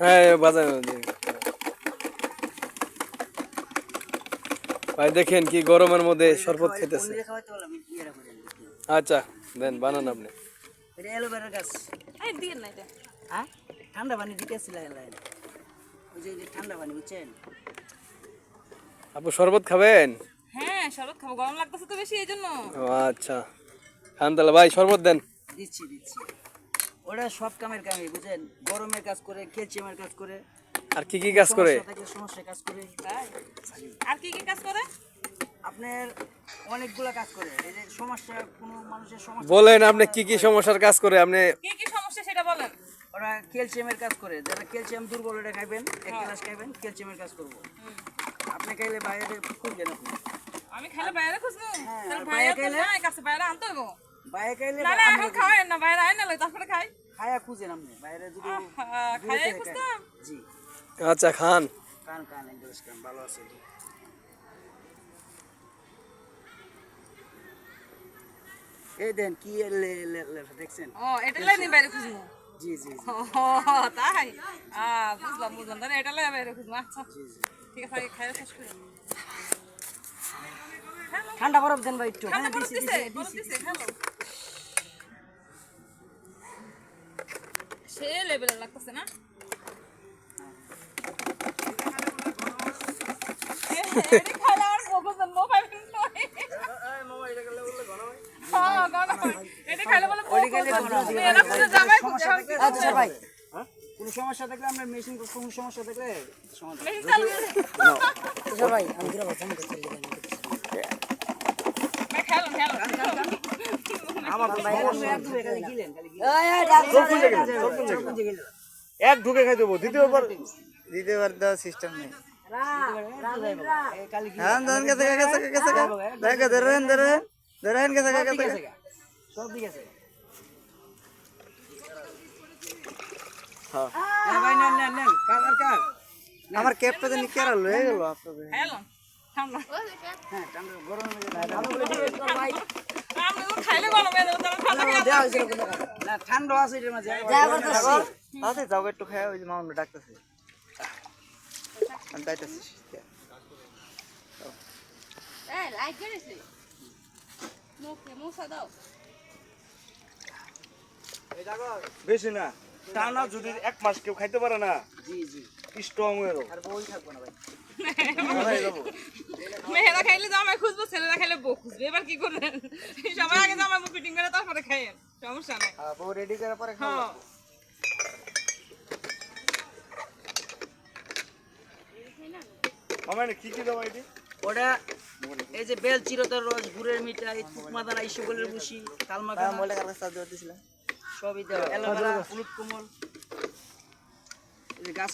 হ্যাঁ বাজার ভাই দেখেন কি গরমের মধ্যে শরবত খেতেছে। আচ্ছা দেন বানান আপনি। এটা অ্যালোভেরা গাছ। এই দিন না এটা। হ্যাঁ? ঠান্ডা পানি পানি বুঝছেন? আপু শরবত খাবেন? হ্যাঁ শরৎ খাব গরম লাগতেছে তো বেশি এই জন্য আচ্ছা। খান তাহলে ভাই শরবত দেন। দিচ্ছি দিচ্ছি। ওটা সব কামের কামে বুঝছেন গরমের কাজ করে ক্যালসিয়ামের কাজ করে। আর কি কি কাজ করে? সমস্যা সমস্যার কাজ করে। আর কি কি কাজ করে? আপনার অনেকগুলা কাজ করে। এই যে সমস্যা কোনো মানুষের সমস্যা বলেন আপনি কি কি সমস্যার কাজ করে? আপনি কি কি সমস্যা সেটা বলেন। ওরা ক্যালসিয়ামের কাজ করে। যারা ক্যালসিয়াম দুর্বল এটা খাইবেন এক গ্লাস খাইবেন ক্যালসিয়ামের কাজ করব। আপনি খাইলে বাইরে খুঁজবেন আপনি। আমি খাইলে বাইরে খুঁজবো। হ্যাঁ, বাইরে নাই কাছে বাইরে আনতে হইব। বাইরে খাইলে নাহলে এখন খাওয়াই না বাইরে আয় না লই তারপরে খাই। খায়া খুঁজেন আপনি বাইরে যদি আহা, খাইয়াই খুঁজতাম। জি। আচ্ছা খান। কান কান এক গ্লাস কান ভালো আছে এই দেন কি লে- লে- লে- দেখছেন? ও এটা লাই নি বাইরে খুঁজবো জি জি জি। ও তাই? আহ বুঝলাম বুঝলাম তাহলে এটা লাই বাইরে খুঁজবো আচ্ছা। জি জি। ঠিক আছে খাইয়া শেষ করি। ঠান্ডা বরফ দেন ভাই একটু। ঠান্ডা বরফ দিছে বরফ দিছে হ্যালো আচ্ছা ভাই কোনো সমস্যা থাকলে আপনার মেশিন সমস্যা থাকলে সমাধান আচ্ছা ভাই দিলাম ফোন করতে ভাই খেলো খেলো আমার ভাই আপনি এক ঢুকে খাই দেবো দ্বিতীয়বার। দ্বিতীয়বার দেওয়ার সিস্টেম নেই। হ্যাঁ ধরেন গেছে গেছে গেছে দেখে ধরেন ধরেন গেছে সব ঠিক আছে গা। সব ঠিক আছে হ্যাঁ। হ্যাঁ। ভাই নেন নেন নেন কার আর আমার লয়ে গেল আপনাদের। ঠান্ডা হ্যাঁ হয়ে হয়ে আছে যাও একটু খাই ওই যে ডাকতেছে আমি যাইতেছি বেশি না টানা যদি এক মাস কেউ খাইতে পারে না জি জি। স্ট্রং হয়ে আর বই থাকব না ভাই। মেয়েরা খাইলে জামাই খুঁজবো ছেলেরা খাইলে বউ খুঁজবে। এবার কি করবেন সবার আগে জামাই মুখ ফিটিং করে তারপরে খাইয়েন। সমস্যা নেই। হ্যাঁ বউ রেডি করার পরে খাব। হ্যাঁ। আমার কি কি দেওয়া এটি? ওটা এই যে বেল চিরতার রস গুড়ের মিঠাই তুকমাদানা ইসবলের বুসি তালমাখানা বলে কার কাছে সবই দেওয়া। অ্যালোভেরা হলুদ কোমল। এই গাছ